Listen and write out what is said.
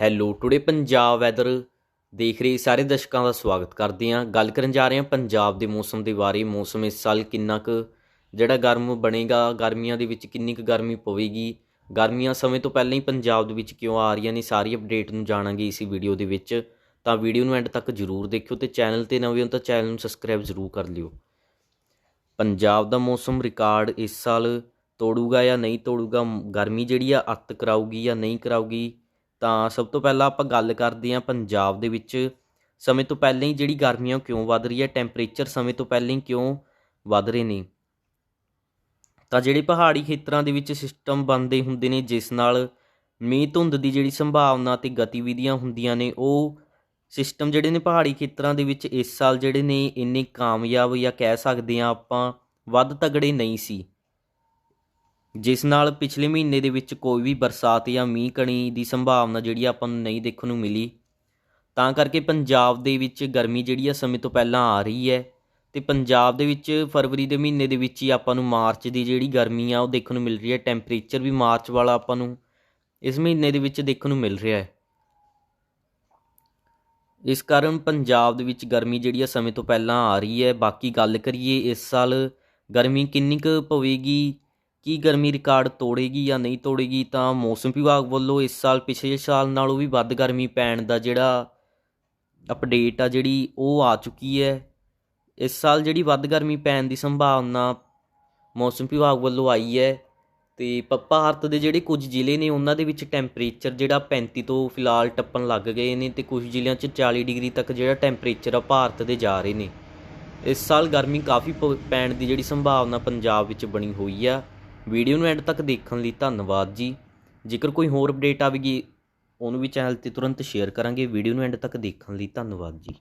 Hello today Punjab weather ਦੇਖ ਰਹੇ ਸਾਰੇ ਦਰਸ਼ਕਾਂ ਦਾ ਸਵਾਗਤ ਕਰਦੇ ਹਾਂ। ਗੱਲ ਕਰਨ ਜਾ ਰਹੇ ਹਾਂ ਪੰਜਾਬ ਦੇ ਮੌਸਮ ਦੇ ਬਾਰੇ। ਮੌਸਮ ਇਸ ਸਾਲ ਕਿੰਨਾ ਕੁ, ਜਿਹੜਾ ਗਰਮ ਬਣੇਗਾ, ਗਰਮੀਆਂ ਦੇ ਵਿੱਚ ਕਿੰਨੀ ਕੁ ਗਰਮੀ ਪਵੇਗੀ। ਗਰਮੀਆਂ ਸਮੇਂ ਤੋਂ ਪਹਿਲਾਂ ਹੀ ਪੰਜਾਬ ਦੇ ਵਿੱਚ ਕਿਉਂ ਆ ਰਹੀਆਂ ਨੇ ਸਾਰੀ ਅਪਡੇਟ ਨੂੰ ਜਾਣਾਂਗੇ ਇਸੇ ਵੀਡੀਓ ਦੇ ਵਿੱਚ। ਤਾਂ ਵੀਡੀਓ ਨੂੰ ਐਂਡ ਤੱਕ ਜਰੂਰ ਦੇਖਿਓ ਤੇ ਚੈਨਲ ਤੇ ਨਵੇਂ ਹੋ ਤਾਂ ਚੈਨਲ ਨੂੰ ਸਬਸਕ੍ਰਾਈਬ ਜ਼ਰੂਰ ਕਰ ਲਿਓ। ਪੰਜਾਬ ਦਾ ਮੌਸਮ ਰਿਕਾਰਡ ਇਸ ਸਾਲ ਤੋੜੂਗਾ ਜਾਂ ਨਹੀਂ ਤੋੜੂਗਾ? ਗਰਮੀ ਜਿਹੜੀ ਆ, ਅੱਤ ਕਰਾਊਗੀ ਜਾਂ ਨਹੀਂ ਕਰਾਊਗੀ? ਤਾਂ ਸਭ ਤੋਂ ਪਹਿਲਾਂ ਆਪਾਂ ਗੱਲ ਕਰਦੇ ਹਾਂ ਪੰਜਾਬ ਦੇ ਵਿੱਚ। ਸਮੇਂ ਤੋਂ ਪਹਿਲਾਂ ਹੀ ਜਿਹੜੀ ਗਰਮੀਆਂ ਉਹ ਕਿਉਂ ਵੱਧ ਰਹੀ ਹੈ ਟੈਂਪਰੇਚਰ ਸਮੇਂ ਤੋਂ ਪਹਿਲਾਂ ਹੀ ਕਿਉਂ ਵੱਧ ਰਹੇ ਨੇ? ਤਾਂ ਜਿਹੜੇ ਪਹਾੜੀ ਖੇਤਰਾਂ ਦੇ ਵਿੱਚ ਸਿਸਟਮ ਬਣਦੇ ਹੁੰਦੇ ਨੇ, ਜਿਸ ਨਾਲ ਮੀਂਹ ਧੁੰਦ ਦੀ ਜਿਹੜੀ ਸੰਭਾਵਨਾ ਤੇ ਗਤੀਵਿਧੀਆਂ ਹੁੰਦੀਆਂ ਨੇ, ਉਹ ਸਿਸਟਮ ਜਿਹੜੇ ਨੇ ਪਹਾੜੀ ਖੇਤਰਾਂ ਦੇ ਵਿੱਚ ਇਸ ਸਾਲ ਜਿਹੜੇ ਨੇ, ਇੰਨੇ ਕਾਮਯਾਬ ਜਾਂ ਕਹਿ ਸਕਦੇ ਆ ਆਪਾਂ ਵੱਧ ਤਗੜੇ ਨਹੀਂ ਸੀ। ਜਿਸ ਨਾਲ ਪਿਛਲੇ ਮਹੀਨੇ ਦੇ ਵਿੱਚ ਕੋਈ ਵੀ ਬਰਸਾਤ ਜਾਂ ਮੀਂਹ ਕਣੀ ਦੀ ਸੰਭਾਵਨਾ ਜਿਹੜੀ ਆਪਾਂ ਨੂੰ ਨਹੀਂ ਦੇਖਣ ਨੂੰ ਮਿਲੀ, ਤਾਂ ਕਰਕੇ ਪੰਜਾਬ ਦੇ ਵਿੱਚ ਗਰਮੀ ਜਿਹੜੀ ਆ ਸਮੇਂ ਤੋਂ ਪਹਿਲਾਂ ਆ ਰਹੀ ਹੈ ਤੇ ਪੰਜਾਬ ਦੇ ਵਿੱਚ ਫਰਵਰੀ ਦੇ ਮਹੀਨੇ ਦੇ ਵਿੱਚ ਹੀ ਆਪਾਂ ਨੂੰ ਮਾਰਚ ਦੀ ਜਿਹੜੀ ਗਰਮੀ ਆ ਉਹ ਦੇਖਣ ਨੂੰ ਮਿਲ ਰਹੀ ਹੈ, ਟੈਂਪਰੇਚਰ ਵੀ ਮਾਰਚ ਵਾਲਾ ਆਪਾਂ ਨੂੰ ਇਸ ਮਹੀਨੇ ਦੇ ਵਿੱਚ ਦੇਖਣ ਨੂੰ ਮਿਲ ਰਿਹਾ ਹੈ। ਇਸ ਕਾਰਨ ਪੰਜਾਬ ਦੇ ਵਿੱਚ ਗਰਮੀ ਜਿਹੜੀ ਆ ਸਮੇਂ ਤੋਂ ਪਹਿਲਾਂ ਆ ਰਹੀ ਹੈ, ਬਾਕੀ ਗੱਲ ਕਰੀਏ ਇਸ ਸਾਲ ਗਰਮੀ ਕਿੰਨੀ ਕੁ ਪਵੇਗੀ ਕੀ ਗਰਮੀ ਰਿਕਾਰਡ ਤੋੜੇਗੀ ਜਾਂ ਨਹੀਂ ਤੋੜੇਗੀ, ਤਾਂ ਮੌਸਮ ਵਿਭਾਗ ਵੱਲੋਂ ਇਸ ਸਾਲ, ਪਿਛਲੇ ਸਾਲ ਨਾਲੋਂ ਵੀ ਵੱਧ ਗਰਮੀ ਪੈਣ ਦਾ ਜਿਹੜਾ ਅਪਡੇਟ ਆ ਜਿਹੜੀ ਉਹ ਆ ਚੁੱਕੀ ਹੈ। ਇਸ ਸਾਲ ਜਿਹੜੀ ਵੱਧ ਗਰਮੀ ਪੈਣ ਦੀ ਸੰਭਾਵਨਾ ਮੌਸਮ ਵਿਭਾਗ ਵੱਲੋਂ ਆਈ ਹੈ ਤੇ ਪ- ਭਾਰਤ ਦੇ ਜਿਹੜੇ ਕੁਝ ਜ਼ਿਲ੍ਹੇ ਨੇ, ਉਹਨਾਂ ਦੇ ਵਿੱਚ ਟੈਂਪਰੇਚਰ ਜਿਹੜਾ 35 ਤੋਂ ਫਿਲਹਾਲ ਟੱਪਣ ਲੱਗ ਗਏ ਨੇ ਤੇ ਕੁਝ ਜ਼ਿਲ੍ਹਿਆਂ 'ਚ 40 ਡਿਗਰੀ ਤੱਕ ਜਿਹੜਾ ਟੈਂਪਰੇਚਰ ਆ ਭਾਰਤ ਦੇ ਜਾ ਰਹੇ ਨੇ। ਇਸ ਸਾਲ ਗਰਮੀ ਕਾਫੀ ਪ- ਪੈਣ ਦੀ ਜਿਹੜੀ ਸੰਭਾਵਨਾ ਪੰਜਾਬ ਵਿੱਚ ਬਣੀ ਹੋਈ ਆ। ਵੀਡੀਓ ਨੂੰ ਐਂਡ ਤੱਕ ਦੇਖਣ ਲਈ ਧੰਨਵਾਦ ਜੀ। ਜੇਕਰ ਕੋਈ ਹੋਰ ਅਪਡੇਟ ਆਵੇਗੀ, ਉਹਨੂੰ ਵੀ ਚੈਨਲ ਤੇ ਤੁਰੰਤ ਸ਼ੇਅਰ ਕਰਾਂਗੇ। ਵੀਡੀਓ ਨੂੰ ਐਂਡ ਤੱਕ ਦੇਖਣ ਲਈ ਧੰਨਵਾਦ ਜੀ।